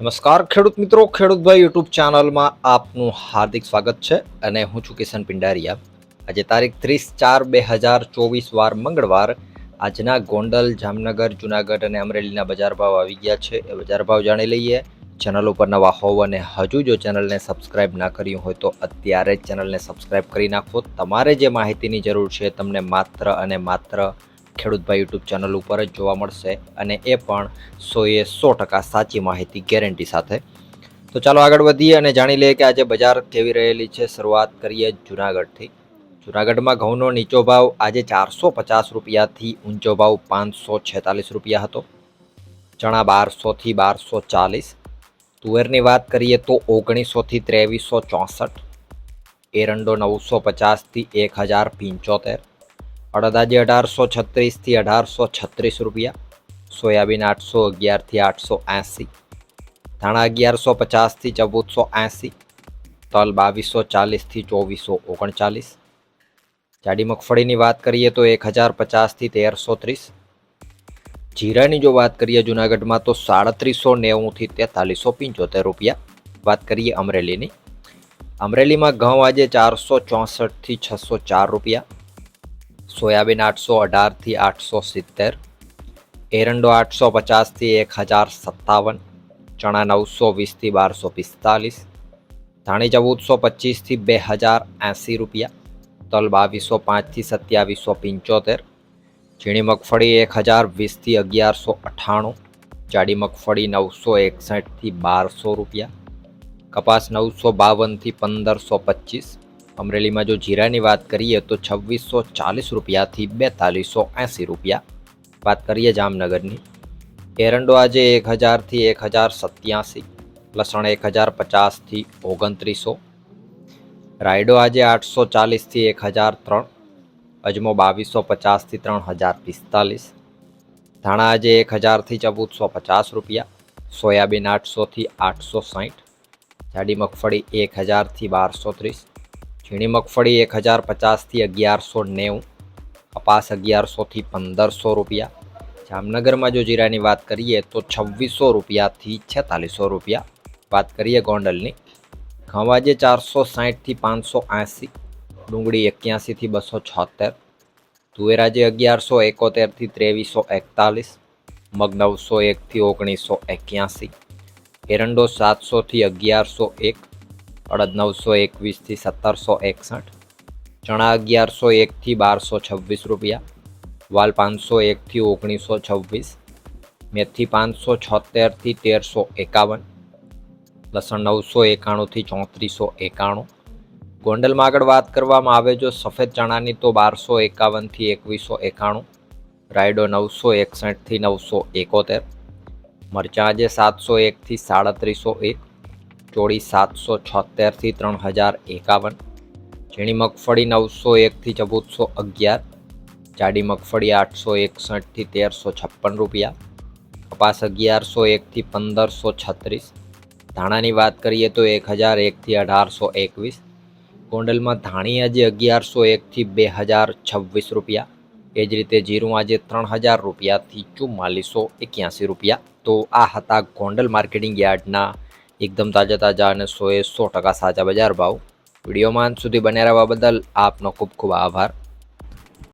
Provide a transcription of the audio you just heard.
નમસ્કાર, ખેડૂત મિત્રો ખેડૂતભાઈ યુટ્યુબ ચેનલમાં આપનું હાર્દિક સ્વાગત છે અને હું છું કિશન પિંડારિયા. આજે તારીખ ત્રીસ ચાર બે હજાર ચોવીસ વાર મંગળવાર આજના ગોંડલ, જામનગર, જુનાગઢ અને અમરેલીના બજાર ભાવ આવી ગયા છે. એ બજાર ભાવ જાણી લઈએ. ચેનલ ઉપર નવા હોવ અને હજુ જો ચેનલને સબસ્ક્રાઇબ ના કર્યું હોય તો અત્યારે જ ચેનલને સબસ્ક્રાઇબ કરી નાખો. તમારે જે માહિતીની જરૂર છે તમને માત્ર અને માત્ર ખેડૂતભાઈ યુટ્યુબ ચેનલ ઉપર જ જોવા મળશે અને એ પણ સોએ સો ટકા સાચી માહિતી ગેરંટી સાથે. તો ચાલો આગળ વધીએ અને જાણી લઈએ કે આજે બજાર કેવી રહેલી છે. શરૂઆત કરીએ જુનાગઢથી. જુનાગઢમાં ઘઉંનો નીચો ભાવ આજે ચારસો પચાસ રૂપિયાથી ઊંચો ભાવ પાંચસો છેતાલીસ રૂપિયા હતો. ચણા બારસોથી બારસો ચાલીસ. તુવેરની વાત કરીએ તો ઓગણીસોથી ત્રેવીસો ચોસઠ. એરંડો નવસો પચાસથી એક હજાર પંચોતેર. અડદાજી અઢારસો છત્રીસથી અઢારસો છત્રીસ રૂપિયા, સોયાબીન આઠસો અગિયારથી આઠસો એંસી, ધાણા અગિયારસો પચાસથી ચૌદસો એંસી, તલ બાવીસો ચાલીસથી ચોવીસો ઓગણચાલીસ. જાડી મગફળીની વાત કરીએ તો એક હજાર પચાસથી તેરસો ત્રીસ. જીરાની જો વાત કરીએ જુનાગઢમાં તો સાડત્રીસો નેવુંથી તેતાલીસો પંચોતેર રૂપિયા. વાત કરીએ અમરેલીની. અમરેલીમાં ઘઉં આજે ચારસો ચોસઠથી છસો ચાર રૂપિયા સોયાબીન આઠસો અઢારથી આઠસો સિત્તેર, એરંડો આઠસો પચાસથી એક હજાર સત્તાવન, ચણા નવસો વીસથી બારસો પિસ્તાલીસ, ધાણી ચૌદસો પચીસથી બે હજાર એંસી રૂપિયા, તલ બાવીસો પાંચથી સત્યાવીસો પંચોતેર, ઝીણી મગફળી એક હજાર વીસથી અગિયારસો અઠ્ઠાણું, જાડી મગફળી નવસો એકસઠથી બારસો રૂપિયા, કપાસ નવસો બાવનથી પંદરસો પચીસ અમરેલીમાં જો જીરાની વાત કરીએ તો છવ્વીસો ચાલીસ રૂપિયાથી બેતાલીસો એંસી રૂપિયા. વાત કરીએ જામનગરની. એરંડો આજે એક હજારથી એક હજાર સત્યાસી, લસણ એક હજાર પચાસથી ઓગણત્રીસો. રાયડો આજે આઠસો ચાલીસથી એક હજાર ત્રણ, અજમો બાવીસો પચાસથી ત્રણ હજાર પિસ્તાલીસ. ધાણા આજે એક હજારથી ચૌદસો પચાસ રૂપિયા, સોયાબીન આઠસોથી આઠસો સાઠ, જાડી મગફળી એક હજારથી બારસો ત્રીસ. ઝીણી મગફળી એક હજાર પચાસથી અગિયારસો નેવું, કપાસ અગિયારસોથી પંદરસો રૂપિયા. જામનગરમાં જો જીરાની વાત કરીએ તો છવ્વીસો રૂપિયાથી છેતાલીસો રૂપિયા. વાત કરીએ ગોંડલની, ઘઉં ચારસો સાહીઠથી પાંચસો એંસી, ડુંગળી એક્યાસીથી બસો છોતેર તુવેરાજે અગિયારસો એકોતેરથી ત્રેવીસો એકતાલીસ, મગ નવસો એકથી ઓગણીસો એક્યાસી, એરંડો સાતસોથી અગિયારસો એક અડદ નવસો એકવીસથી સત્તરસો એકસઠ. ચણા અગિયારસો એકથી બારસો છવ્વીસ રૂપિયા. વાલ પાંચસો એકથી ઓગણીસો છવ્વીસ. મેથી પાંચસો છોતેરથી તેરસો એકાવન. લસણ નવસો એકાણુંથી ચોત્રીસો એકાણું. ગોંડલમાં આગળ વાત કરવામાં આવે જો સફેદ ચણાની તો બારસો એકાવનથી એકવીસો એકાણું. રાયડો નવસો એકસઠથી નવસો એકોતેર. મરચાં આજે સાતસો એકથી સાડત્રીસો એક. ચોળી સાતસો છોતેરથી ત્રણ હજાર એકાવન, ઝીણી મગફળી નવસો એકથી ચૌદસો અગિયાર, જાડી મગફળી આઠસો એકસઠથી તેરસો છપ્પન રૂપિયા, કપાસ અગિયારસો એકથી પંદરસો છત્રીસ, ધાણાની વાત કરીએ તો એક હજાર એકથી અઢારસો એકવીસ, ગોંડલમાં ધાણી આજે અગિયારસો એકથી બે હજાર છવ્વીસ રૂપિયા, એ જ રીતે જીરું આજે ત્રણ હજાર રૂપિયાથી ચુમ્માલીસો એક્યાસી રૂપિયા. તો આ હતા ગોંડલ માર્કેટિંગ યાર્ડના એકદમ તાજા તાજા અને સોએ સો ટકા સાચા બજાર ભાવ. વિડીયોમાં સુધી બન્યા રહેવા બદલ આપનો ખૂબ ખૂબ આભાર.